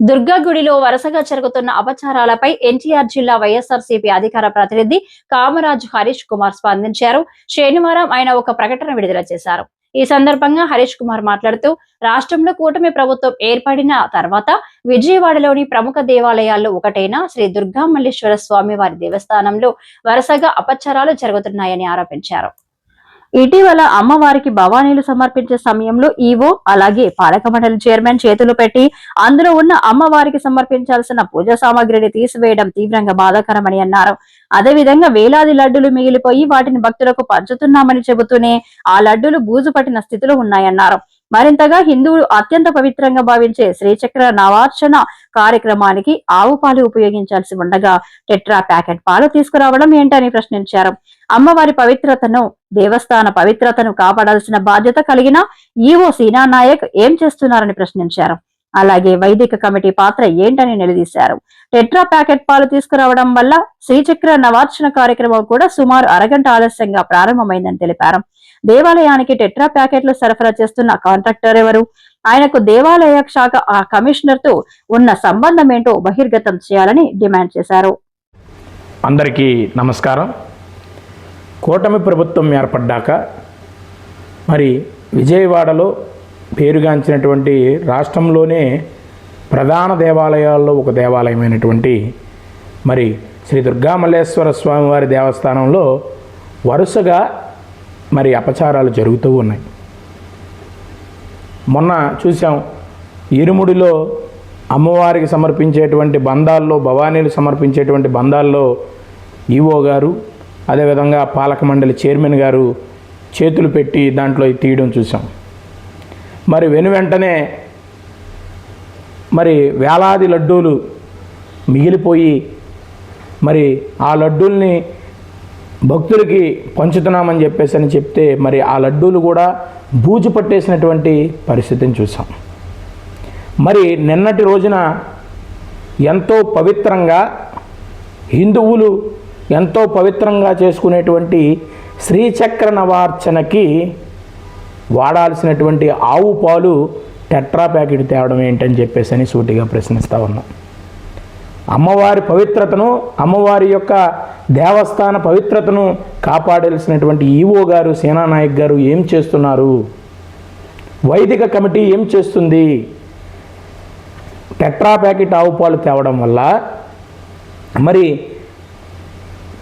దుర్గా గుడిలో వరుసగా జరుగుతున్న అపచారాలపై ఎన్టీఆర్ జిల్లా వైఎస్ఆర్సీపీ అధికార ప్రతినిధి కామరాజు హరీష్ కుమార్ స్పందించారు. శనివారం ఆయన ఒక ప్రకటన విడుదల చేశారు. ఈ సందర్భంగా హరీష్ కుమార్ మాట్లాడుతూ రాష్ట్రంలో కూటమి ప్రభుత్వం ఏర్పడిన తర్వాత విజయవాడలోని ప్రముఖ దేవాలయాల్లో ఒకటైన శ్రీ దుర్గా మల్లేశ్వర స్వామి వారి దేవస్థానంలో వరుసగా అపచారాలు జరుగుతున్నాయని ఆరోపించారు. ఇటీవల అమ్మవారికి భవానీలు సమర్పించే సమయంలో ఈవో అలాగే పాలక మండలి చైర్మన్ చేతులు పెట్టి అందులో ఉన్న అమ్మవారికి సమర్పించాల్సిన పూజా సామాగ్రిని తీసివేయడం తీవ్రంగా బాధాకరమని అన్నారు. అదేవిధంగా వేలాది లడ్డులు మిగిలిపోయి వాటిని భక్తులకు పంచుతున్నామని చెబుతూనే ఆ లడ్డులు బూజు పట్టిన స్థితిలో ఉన్నాయన్నారు. మరింతగా హిందువులు అత్యంత పవిత్రంగా భావించే శ్రీచక్ర నవార్చన కార్యక్రమానికి ఆవు పాలు ఉపయోగించాల్సి ఉండగా టెట్రా ప్యాకెట్ పాలు తీసుకురావడం ఏంటని ప్రశ్నించారు. అమ్మవారి పవిత్రతను దేవస్థాన పవిత్రతను కాపాడాల్సిన బాధ్యత కలిగిన ఈవో సీనా నాయక్ ఏం చేస్తున్నారని ప్రశ్నించారు. అలాగే వైదిక కమిటీ పాత్ర ఏంటని నిలదీశారు. టెట్రా ప్యాకెట్ పాలు తీసుకురావడం వల్ల శ్రీచక్ర నవార్చన కార్యక్రమం కూడా సుమారు అరగంట ఆలస్యంగా ప్రారంభమైందని తెలిపారు. దేవాలయానికి టెట్రా ప్యాకెట్లు సరఫరా చేస్తున్న కాంట్రాక్టర్ ఎవరు? ఆయనకు దేవాలయ శాఖ ఆ కమిషనర్తో ఉన్న సంబంధం ఏంటో బహిర్గతం చేయాలని డిమాండ్ చేశారు. అందరికీ నమస్కారం. కూటమి ప్రభుత్వం ఏర్పడ్డాక మరి విజయవాడలో పేరుగాంచినటువంటి రాష్ట్రంలోనే ప్రధాన దేవాలయాల్లో ఒక దేవాలయమైనటువంటి మరి శ్రీ దుర్గామల్లేశ్వర స్వామివారి దేవస్థానంలో వరుసగా మరి అపచారాలు జరుగుతూ ఉన్నాయి. మొన్న చూసాం ఇరుముడిలో అమ్మవారికి సమర్పించేటువంటి బంధాల్లో భవానీలు సమర్పించేటువంటి బంధాల్లో ఈవో గారు అదేవిధంగా పాలక మండలి చైర్మన్ గారు చేతులు పెట్టి దాంట్లో తీయడం చూసాం మరి వెను వెంటనే మరి వేలాది లడ్డూలు మిగిలిపోయి మరి ఆ లడ్డూల్ని భక్తులకి పంచుతున్నామని చెప్పేసి అని చెప్తే మరి ఆ లడ్డూలు కూడా బూజు పట్టేసినటువంటి పరిస్థితిని చూసాం. మరి నిన్నటి రోజున ఎంతో పవిత్రంగా హిందువులు ఎంతో పవిత్రంగా చేసుకునేటువంటి శ్రీచక్ర నవార్చనకి వాడాల్సినటువంటి ఆవు పాలు టెట్రా ప్యాకెట్ తేవడం ఏంటని చెప్పేసి అని సూటిగా ప్రశ్నిస్తూ ఉన్నాం. అమ్మవారి పవిత్రతను అమ్మవారి యొక్క దేవస్థాన పవిత్రతను కాపాడాల్సినటువంటి ఈవో గారు సేనానాయక్ గారు ఏం చేస్తున్నారు? వైదిక కమిటీ ఏం చేస్తుంది? టెట్రా ప్యాకెట్ ఆవు పాలు తేవడం వల్ల మరి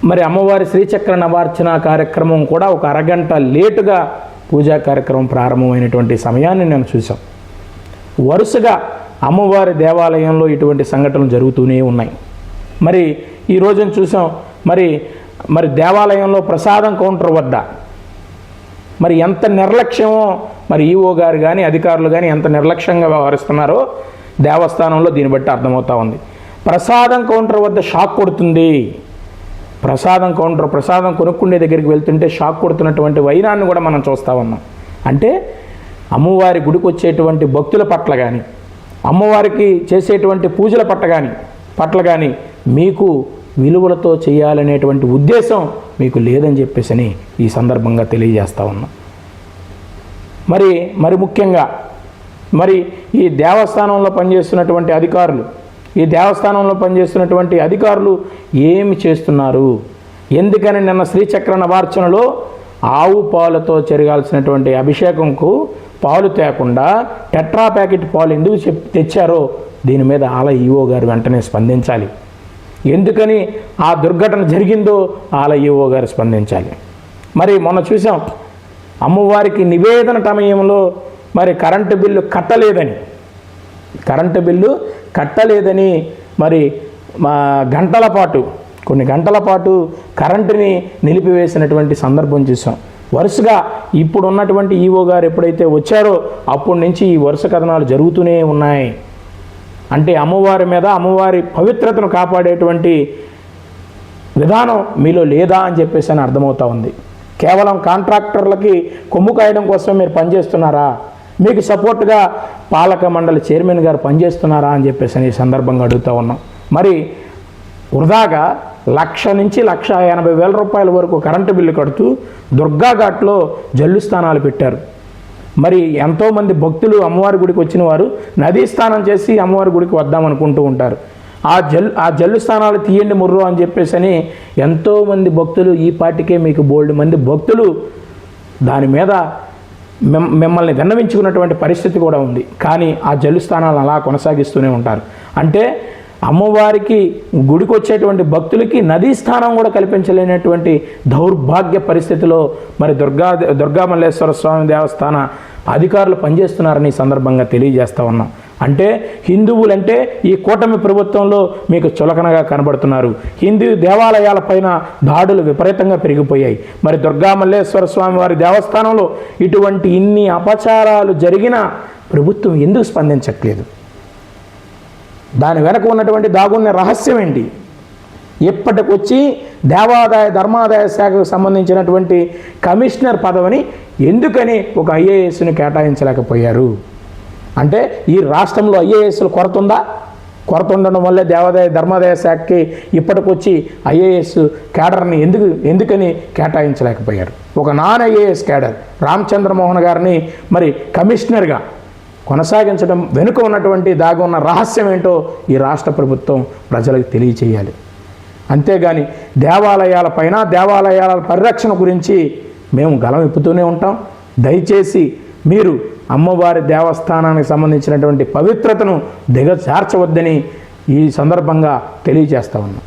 మరి అమ్మవారి శ్రీచక్ర నవార్చన కార్యక్రమం కూడా ఒక అరగంట లేటుగా పూజా కార్యక్రమం ప్రారంభమైనటువంటి సమయాన్ని నేను చూసాం వరుసగా అమ్మవారి దేవాలయంలో ఇటువంటి సంఘటనలు జరుగుతూనే ఉన్నాయి. మరి ఈ రోజున చూసాం మరి మరి దేవాలయంలో ప్రసాదం కౌంటర్ వద్ద మరి ఎంత నిర్లక్ష్యమో మరి ఈఓ గారు కానీ అధికారులు కానీ ఎంత నిర్లక్ష్యంగా వ్యవహరిస్తున్నారో దేవస్థానంలో దీన్ని బట్టి అర్థమవుతా ఉంది. ప్రసాదం కౌంటర్ వద్ద షాక్ కొడుతుంది. ప్రసాదం కౌంటర్ ప్రసాదం కొనుక్కుండే దగ్గరికి వెళ్తుంటే షాక్ కొడుతున్నటువంటి వైరాన్ని కూడా మనం చూస్తూ ఉన్నాం. అంటే అమ్మవారి గుడికి వచ్చేటువంటి భక్తుల పట్ల కానీ అమ్మవారికి చేసేటువంటి పూజల పట్ల కానీ పట్ల కానీ మీకు విలువలతో చేయాలనేటువంటి ఉద్దేశం మీకు లేదని చెప్పేసి ఈ సందర్భంగా తెలియజేస్తూ ఉన్నాం. మరి మరి ముఖ్యంగా మరి ఈ దేవస్థానంలో పనిచేస్తున్నటువంటి అధికారులు ఈ దేవస్థానంలో పనిచేస్తున్నటువంటి అధికారులు ఏమి చేస్తున్నారు? ఎందుకని నిన్న శ్రీచక్ర నవార్చనలో ఆవు పాలతో జరగాల్సినటువంటి అభిషేకంకు పాలు తేకుండా టెట్రా ప్యాకెట్ పాలు ఎందుకు చెప్ తెచ్చారో దీని మీద ఆల ఈఓ గారు వెంటనే స్పందించాలి. ఎందుకని ఆ దుర్ఘటన జరిగిందో ఆల ఈఓ గారు స్పందించాలి. మరి మొన్న చూసాం అమ్మవారికి నివేదన సమయంలో మరి కరెంటు బిల్లు కట్టలేదని. కరెంటు బిల్లు కట్టలేదని మరి మా గంటల పాటు కొన్ని గంటల పాటు కరెంటుని నిలిపివేసినటువంటి సందర్భం చూసాం. వరుసగా ఇప్పుడు ఉన్నటువంటి ఈవో గారు ఎప్పుడైతే వచ్చారో అప్పటి నుంచి ఈ వరుస కథనాలు జరుగుతూనే ఉన్నాయి. అంటే అమ్మవారి మీద అమ్మవారి పవిత్రతను కాపాడేటువంటి విధానం మీలో లేదా అని చెప్పేసి అని అర్థమవుతా ఉంది. కేవలం కాంట్రాక్టర్లకి కొమ్ము కాయడం కోసం మీరు పనిచేస్తున్నారా? మీకు సపోర్ట్గా పాలక మండలి చైర్మన్ గారు పనిచేస్తున్నారా అని చెప్పేసి అని ఈ సందర్భంగా అడుగుతూ ఉన్నాం. మరి వృధాగా లక్ష నుంచి లక్ష ఎనభై వేల రూపాయల వరకు కరెంటు బిల్లు కడుతూ దుర్గా ఘాట్లో జల్లు స్థానాలు పెట్టారు. మరి ఎంతోమంది భక్తులు అమ్మవారి గుడికి వచ్చిన వారు నదీ స్నానం చేసి అమ్మవారి గుడికి వద్దామనుకుంటూ ఉంటారు. ఆ జల్ ఆ జల్లు స్థానాలు తీయండి ముర్రు అని చెప్పేసి అని ఎంతోమంది భక్తులు ఈ పాటికే మీకు బోల్డ్ మంది భక్తులు దాని మీద మిమ్మల్ని విన్నవించుకున్నటువంటి పరిస్థితి కూడా ఉంది. కానీ ఆ జల్లు స్థానాలను అలా కొనసాగిస్తూనే ఉంటారు. అంటే అమ్మవారికి గుడికి వచ్చేటువంటి భక్తులకి నదీ స్థానం కూడా కల్పించలేనటువంటి దౌర్భాగ్య పరిస్థితిలో మరి దుర్గా దుర్గా మల్లేశ్వర స్వామి దేవస్థాన అధికారులు పనిచేస్తున్నారని సందర్భంగా తెలియజేస్తా ఉన్నాం. అంటే హిందువులంటే ఈ కూటమి ప్రభుత్వంలో మీకు చులకనగా కనబడుతున్నారు. హిందూ దేవాలయాలపైన దాడులు విపరీతంగా పెరిగిపోయాయి. మరి దుర్గా మల్లేశ్వర స్వామి వారి దేవస్థానంలో ఇటువంటి ఇన్ని అపచారాలు జరిగినా ప్రభుత్వం ఎందుకు స్పందించట్లేదు? దాని వెనక ఉన్నటువంటి దాగున్న రహస్యం ఏంటి? ఇప్పటికొచ్చి దేవాదాయ ధర్మాదాయ శాఖకు సంబంధించినటువంటి కమిషనర్ పదవిని ఎందుకని ఒక ఐఏఎస్ని కేటాయించలేకపోయారు? అంటే ఈ రాష్ట్రంలో ఐఏఎస్లు కొరత ఉందా కొరత ఉండడం వల్లే దేవాదాయ ధర్మాదాయ శాఖకి ఇప్పటికొచ్చి ఐఏఎస్ కేడర్ని ఎందుకు ఎందుకని కేటాయించలేకపోయారు? ఒక నాన్ ఐఏఎస్ కేడర్ రామచంద్రమోహన్ గారిని మరి కమిషనర్గా కొనసాగించడం వెనుక ఉన్నటువంటి దాగి ఉన్న రహస్యం ఏంటో ఈ రాష్ట్ర ప్రభుత్వం ప్రజలకు తెలియచేయాలి. అంతేగాని దేవాలయాలపైన దేవాలయాల పరిరక్షణ గురించి మేము గలం ఇప్పుతూనే ఉంటాం. దయచేసి మీరు అమ్మవారి దేవస్థానానికి సంబంధించినటువంటి పవిత్రతను దిగజార్చవద్దని ఈ సందర్భంగా తెలియజేస్తా ఉన్నాం.